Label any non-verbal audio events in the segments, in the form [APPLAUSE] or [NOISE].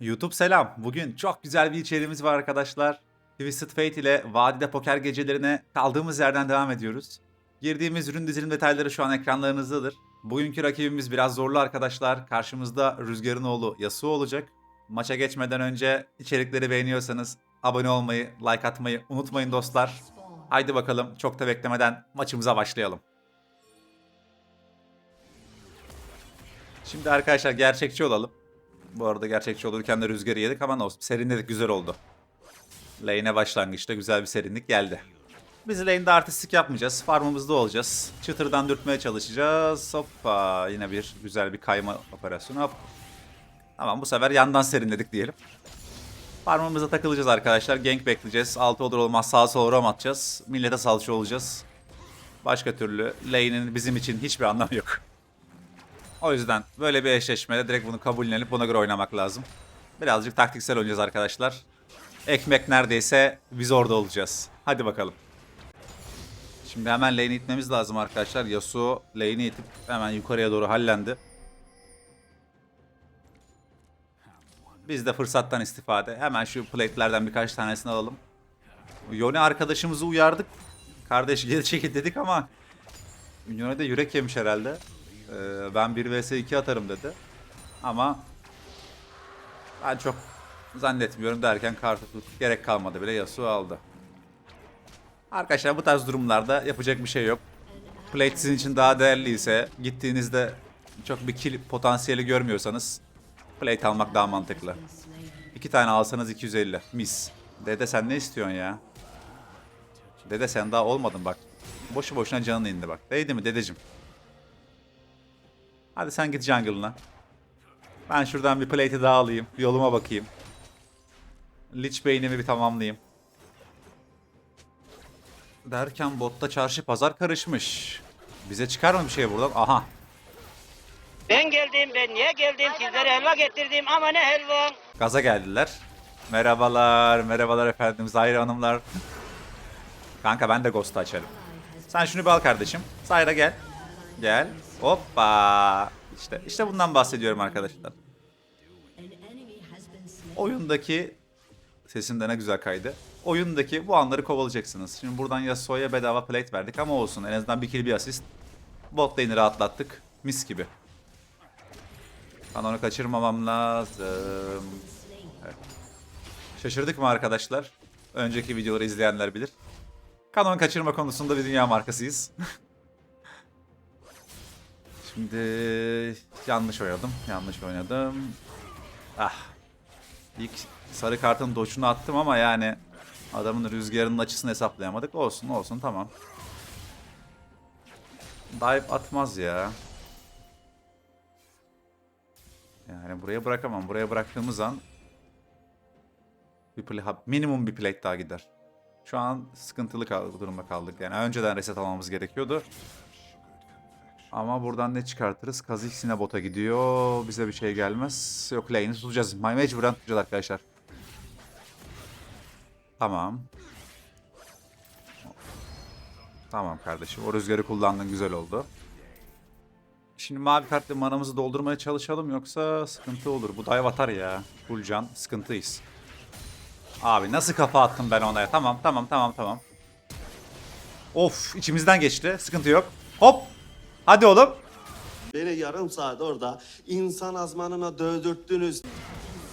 YouTube selam. Bugün çok güzel bir içeriğimiz var arkadaşlar. Twisted Fate ile Vadide Poker gecelerine kaldığımız yerden devam ediyoruz. Girdiğimiz ürün dizilim detayları şu an ekranlarınızdadır. Bugünkü rakibimiz biraz zorlu arkadaşlar. Karşımızda Rüzgar'ın oğlu Yasuo olacak. Maça geçmeden önce içerikleri beğeniyorsanız abone olmayı, like atmayı unutmayın dostlar. Haydi bakalım çok da beklemeden maçımıza başlayalım. Şimdi arkadaşlar gerçekçi olalım. Bu arada gerçekçi olurken de rüzgarı yedik ama olsun. Serinledik güzel oldu. Lane'e başlangıçta güzel bir serinlik geldi. Biz lane'de artistik yapmayacağız. Farmımızda olacağız. Çıtırdan dürtmeye çalışacağız. Hoppa yine bir güzel bir kayma operasyonu. Hop. Tamam bu sefer yandan serinledik diyelim. Farmımıza takılacağız arkadaşlar. Gank bekleyeceğiz. Altı olur olmaz sağa sola rom atacağız. Millete salça olacağız. Başka türlü lane'in bizim için hiçbir anlamı yok. O yüzden böyle bir eşleşmede direkt bunu kabullenip buna göre oynamak lazım. Birazcık taktiksel oynayacağız arkadaşlar. Ekmek neredeyse biz orada olacağız. Hadi bakalım. Şimdi hemen lane'i itmemiz lazım arkadaşlar. Yasuo lane'i itip hemen yukarıya doğru hallendi. Biz de fırsattan istifade. Hemen şu plate'lerden birkaç tanesini alalım. Yone arkadaşımızı uyardık. Kardeş geri çekil dedik ama Yone de yürek yemiş herhalde. Ee, ben 1 vs 2 atarım dedi. Ama ben çok zannetmiyorum derken kartı tut- gerek kalmadı bile Yasuo aldı. Arkadaşlar bu tarz durumlarda yapacak bir şey yok. Plate sizin için daha değerliyse gittiğinizde çok bir kill potansiyeli görmüyorsanız plate almak daha mantıklı. İki tane alsanız 250. Mis. Dede sen ne istiyorsun ya? Dede sen daha olmadın bak. Boşu boşuna canın indi bak. Değdi mi dedeciğim? Hadi sen git jungle'ına. Ben şuradan bir plate'i daha alayım. Yoluma bakayım. Lich Bey'imi bir tamamlayayım. Derken botta çarşı pazar karışmış. Bize çıkar mı bir şey buradan? Aha. Ben geldim, ben niye geldim? Sizlere helva getirdim ama ne helva? Gaza geldiler. Merhabalar, merhabalar efendim, Zahir hanımlar. Kanka ben de Ghost'u açarım. Sen şunu bir al kardeşim. Zahir'a gel. Gel. Hoppa. İşte, işte bundan bahsediyorum arkadaşlar. Oyundaki sesim de ne güzel kaydı. Oyundaki bu anları kovalayacaksınız. Şimdi buradan Yasuo'ya bedava plate verdik ama olsun. En azından bir kill bir asist. Bot lane'i rahatlattık. Mis gibi. Ben onu kaçırmamam lazım. Şaşırdık mı arkadaşlar? Önceki videoları izleyenler bilir. Kanon kaçırma konusunda bir dünya markasıyız. [LAUGHS] Şimdi yanlış oynadım. Yanlış oynadım. Ah. İlk sarı kartın doçunu attım ama yani adamın rüzgarının açısını hesaplayamadık. Olsun olsun tamam. Dive atmaz ya. Yani buraya bırakamam. Buraya bıraktığımız an bir play, minimum bir plate daha gider. Şu an sıkıntılı kal- durumda kaldık. Yani önceden reset almamız gerekiyordu. Ama buradan ne çıkartırız? Kha'Zix yine bota gidiyor. Bize bir şey gelmez. Yok lane'i tutacağız. Mecburen tutacağız arkadaşlar. Tamam. Tamam kardeşim. O rüzgarı kullandın güzel oldu. Şimdi mavi kartla manamızı doldurmaya çalışalım yoksa sıkıntı olur. Bu dive atar ya. Full can sıkıntıyız. Abi nasıl kafa attım ben ona ya. Tamam tamam tamam tamam. Of içimizden geçti. Sıkıntı yok. Hop. Hadi oğlum. Beni yarım saat orada insan azmanına dövdürttünüz.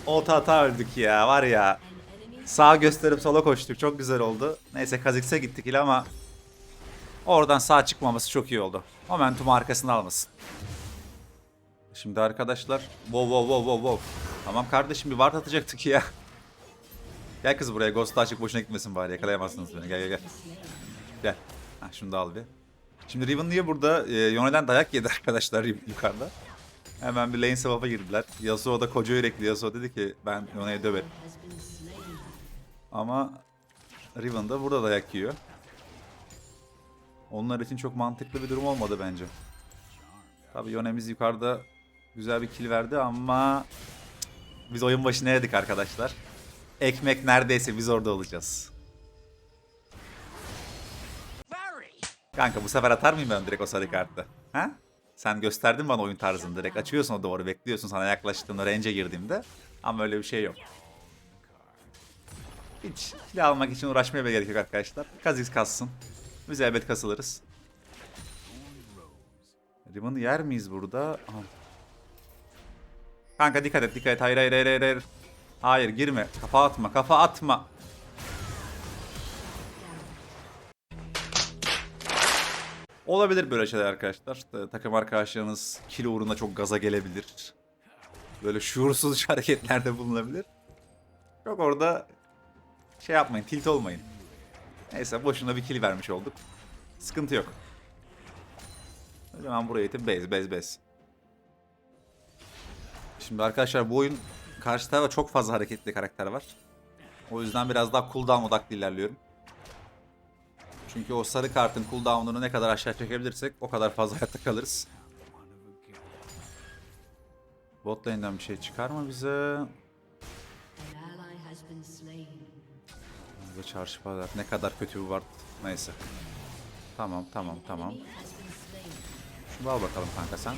Ota hata öldük ya var ya. Sağa gösterip sola koştuk. Çok güzel oldu. Neyse Kazix'e gittik ile ama oradan sağ çıkmaması çok iyi oldu. Momentum arkasını almasın. Şimdi arkadaşlar. Wow wow wow wow wow. Tamam kardeşim bir ward atacaktık ya. Gel kız buraya. Ghost açık boşuna gitmesin bari. Yakalayamazsınız beni. Gel gel gel. Gel. Ha, şunu da al bir. Şimdi Riven niye burada? E, Yone'den dayak yedi arkadaşlar yukarıda. Hemen bir lane swap'a girdiler. Yasuo da koca yürekli. Yasuo dedi ki ben Yone'ye döverim. Ama Riven da burada dayak yiyor. Onlar için çok mantıklı bir durum olmadı bence. Tabii Yone'miz yukarıda güzel bir kill verdi ama biz oyun başı neredik arkadaşlar? Ekmek neredeyse biz orada olacağız. Kanka bu sefer atar mıyım ben direkt o sarı kartı? Ha? Sen gösterdin bana oyun tarzını direkt açıyorsun o duvarı bekliyorsun sana yaklaştığında range'e girdiğimde. Ama öyle bir şey yok. Hiç kill almak için uğraşmaya bile gerek yok arkadaşlar. Kazix kassın. Biz elbet kasılırız. Riven'ı yer miyiz burada? Aha. Kanka dikkat et dikkat et. Hayır hayır hayır. Hayır, hayır girme. Kafa atma kafa atma. Olabilir böyle şeyler arkadaşlar. Ta- Takım arkadaşlarınız kilo uğruna çok gaza gelebilir. Böyle şuursuz [LAUGHS] hareketlerde bulunabilir. Çok orada şey yapmayın, tilt olmayın. Neyse boşuna bir kill vermiş olduk. Sıkıntı yok. O zaman buraya itip bez bez bez. Şimdi arkadaşlar bu oyun karşı tarafa çok fazla hareketli karakter var. O yüzden biraz daha cooldown odaklı ilerliyorum. Çünkü o sarı kartın cooldown'unu ne kadar aşağı çekebilirsek o kadar fazla hayatta kalırız. Bot lane'den bir şey çıkar mı bize? Slain. Burada çarşıfalar ne kadar kötü bir var. Neyse. Tamam tamam tamam. Şunu al bakalım kanka sen.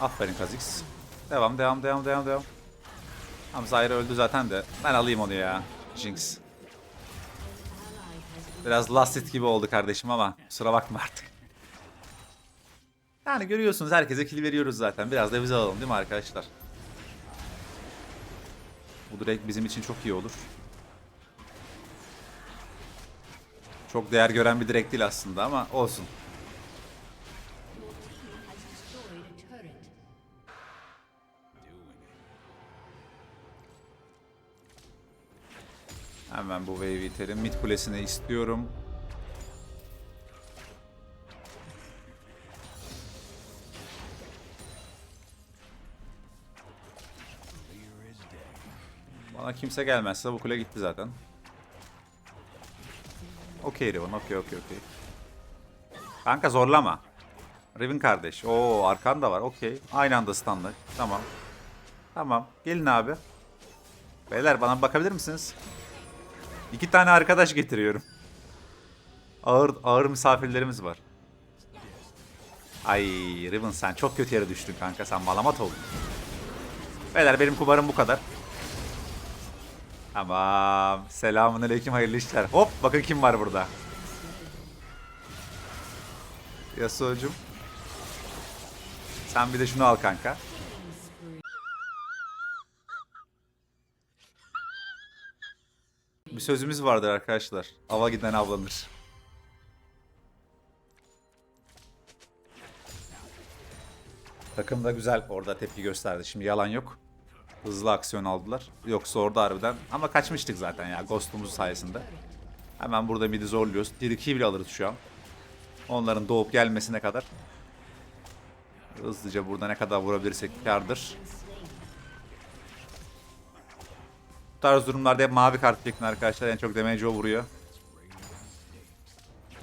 Aferin Kha'Zix. Devam devam devam devam devam. Tamam Zyra öldü zaten de. Ben alayım onu ya. Jinx. Biraz last hit gibi oldu kardeşim ama kusura bakma artık. Yani görüyorsunuz herkese kill veriyoruz zaten. Biraz da biz alalım değil mi arkadaşlar? Bu direkt bizim için çok iyi olur. Çok değer gören bir direkt değil aslında ama olsun. Hemen bu wave iterim. Mid kulesine istiyorum. Bana kimse gelmezse bu kule gitti zaten. Okey Riven, okey okey okey. Kanka zorlama. Riven kardeş. Oo arkan da var, okey. Aynı anda stunlı. Tamam. Tamam. Gelin abi. Beyler bana bakabilir misiniz? İki tane arkadaş getiriyorum. Ağır ağır misafirlerimiz var. Ay Riven sen çok kötü yere düştün kanka sen malamat oldun. Beyler benim kumarım bu kadar. Tamam. Selamun aleyküm hayırlı işler. Hop bakın kim var burada. Yasuo'cum. Sen bir de şunu al kanka. Bir sözümüz vardır arkadaşlar. Ava giden avlanır. Takım da güzel orada tepki gösterdi. Şimdi yalan yok. Hızlı aksiyon aldılar. Yoksa orada harbiden. Ama kaçmıştık zaten ya Ghost'umuz sayesinde. Hemen burada midi zorluyoruz. 1-2 bile alırız şu an. Onların doğup gelmesine kadar. Hızlıca burada ne kadar vurabilirsek kardır. Tarz durumlarda hep mavi kart çekin arkadaşlar. En çok damage o vuruyor.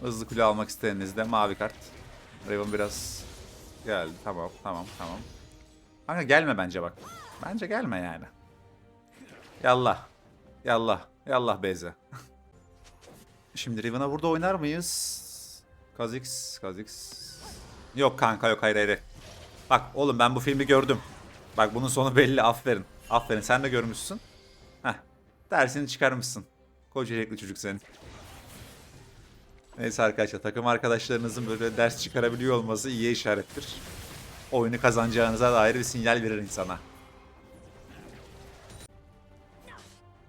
Hızlı kule almak isteyenizde mavi kart. Raven biraz geldi. Tamam, tamam, tamam. Kanka gelme bence bak. Bence gelme yani. Yallah. Yallah. Yallah Beyze. [LAUGHS] Şimdi Riven'a burada oynar mıyız? Kha'Zix, Kha'Zix. Yok kanka yok hayır hayır. Bak oğlum ben bu filmi gördüm. Bak bunun sonu belli aferin. Aferin sen de görmüşsün. Dersini çıkarmışsın. Koca yürekli çocuk senin. Neyse arkadaşlar takım arkadaşlarınızın böyle ders çıkarabiliyor olması iyi işarettir. Oyunu kazanacağınıza dair bir sinyal verir insana.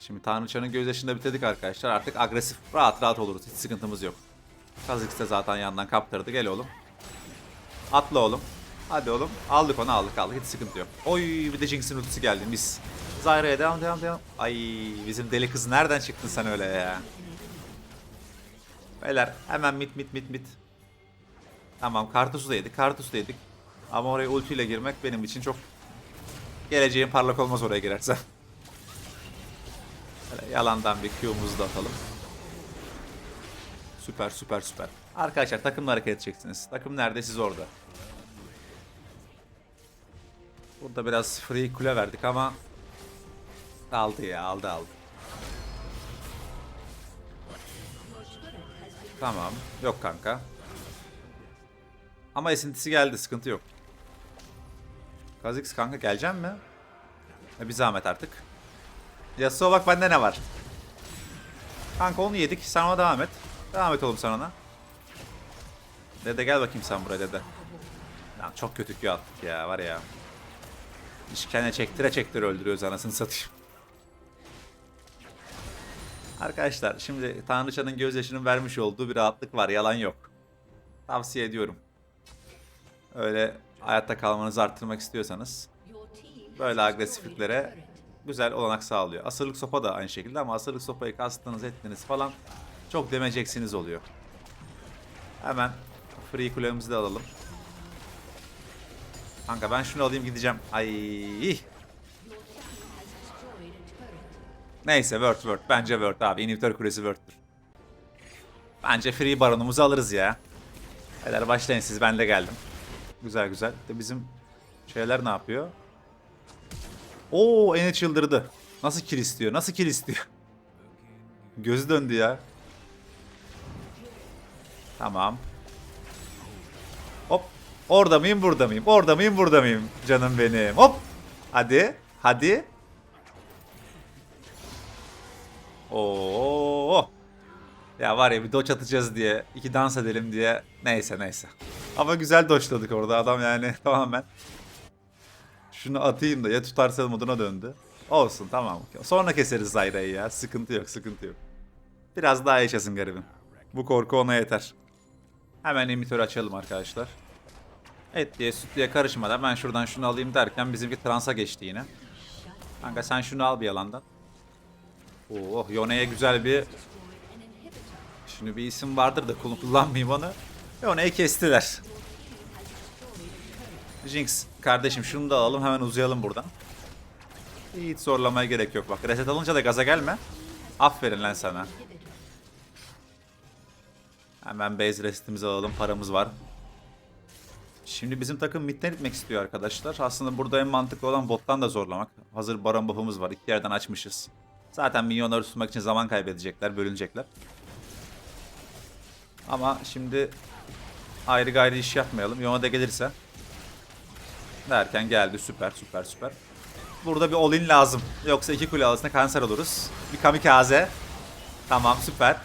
Şimdi Tanrıçanın gözyaşını bitirdik arkadaşlar. Artık agresif rahat rahat oluruz. Hiç sıkıntımız yok. De zaten yandan kaptırdı. Gel oğlum. Atla oğlum. Hadi oğlum. Aldık onu aldık aldık. Hiç sıkıntı yok. Oy bir de Jinx'in ultisi geldi. Mis. Zyra'ya devam devam devam. Ay bizim deli kız nereden çıktın sen öyle ya? Beyler hemen mit mit mit mit. Tamam kartusu da yedik kartusu da yedik. Ama oraya ultiyle girmek benim için çok geleceğin parlak olmaz oraya girersen. Böyle yalandan bir Q'muzu da atalım. Süper süper süper. Arkadaşlar takımla hareket edeceksiniz. Takım nerede siz orada. Burada biraz free kule verdik ama aldı ya aldı aldı. Tamam. Yok kanka. Ama esintisi geldi. Sıkıntı yok. Kha'Zix kanka gelecek mi? E bir zahmet artık. Yasuo bak bende ne var? Kanka onu yedik. Sen ona devam et. Devam et oğlum sen ona. Dede gel bakayım sen buraya dede. Lan çok kötü Q attık ya var ya. İşkene çektire çektire öldürüyoruz anasını satayım. Arkadaşlar şimdi Tanrıçanın gözyaşının vermiş olduğu bir rahatlık var yalan yok. Tavsiye ediyorum. Öyle hayatta kalmanızı arttırmak istiyorsanız böyle agresifliklere güzel olanak sağlıyor. Asırlık sopa da aynı şekilde ama asırlık sopayı kastınız ettiniz falan çok demeyeceksiniz oluyor. Hemen free kulemizi de alalım. Kanka ben şunu alayım gideceğim. Ay. Neyse word word. Bence word abi. İnhibitör kulesi word'tür. Bence free baronumuzu alırız ya. Beyler başlayın siz ben de geldim. Güzel güzel. De bizim şeyler ne yapıyor? Oo ene çıldırdı. Nasıl kill istiyor? Nasıl kill istiyor? [LAUGHS] Gözü döndü ya. Tamam. Hop. Orada mıyım burada mıyım? Orada mıyım burada mıyım? Canım benim. Hop. Hadi. Hadi. Oo. Ya var ya bir doç atacağız diye, iki dans edelim diye. Neyse neyse. Ama güzel doçladık orada adam yani [LAUGHS] tamamen. Şunu atayım da ya tutarsa moduna döndü. Olsun tamam. Sonra keseriz Zayra'yı ya. Sıkıntı yok sıkıntı yok. Biraz daha yaşasın garibim. Bu korku ona yeter. Hemen emitörü açalım arkadaşlar. Etliye sütlüye karışmadan ben şuradan şunu alayım derken bizimki transa geçti yine. Kanka sen şunu al bir yalandan. Oh Yone'ye güzel bir... Şimdi bir isim vardır da kullan- kullanmayayım onu. Yone'yi kestiler. Jinx kardeşim şunu da alalım hemen uzayalım buradan. Hiç zorlamaya gerek yok bak. Reset alınca da gaza gelme. Aferin lan sana. Hemen base resetimizi alalım. Paramız var. Şimdi bizim takım midden gitmek istiyor arkadaşlar. Aslında burada en mantıklı olan bottan da zorlamak. Hazır baron buff'ımız var. İki yerden açmışız. Zaten minyonları tutmak için zaman kaybedecekler, bölünecekler. Ama şimdi ayrı gayrı iş yapmayalım. Yona da gelirse. Derken geldi. Süper, süper, süper. Burada bir all-in lazım. Yoksa iki kule arasında kanser oluruz. Bir kamikaze. Tamam, süper.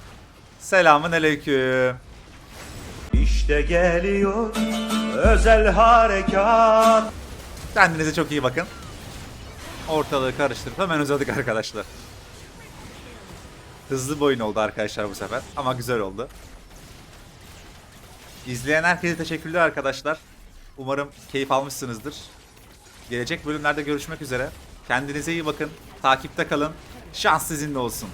Selamun aleyküm. İşte geliyor özel harekat. Kendinize çok iyi bakın. Ortalığı karıştırıp hemen uzadık arkadaşlar. Hızlı bir oyun oldu arkadaşlar bu sefer. Ama güzel oldu. İzleyen herkese teşekkürler arkadaşlar. Umarım keyif almışsınızdır. Gelecek bölümlerde görüşmek üzere. Kendinize iyi bakın. Takipte kalın. Şans sizinle olsun.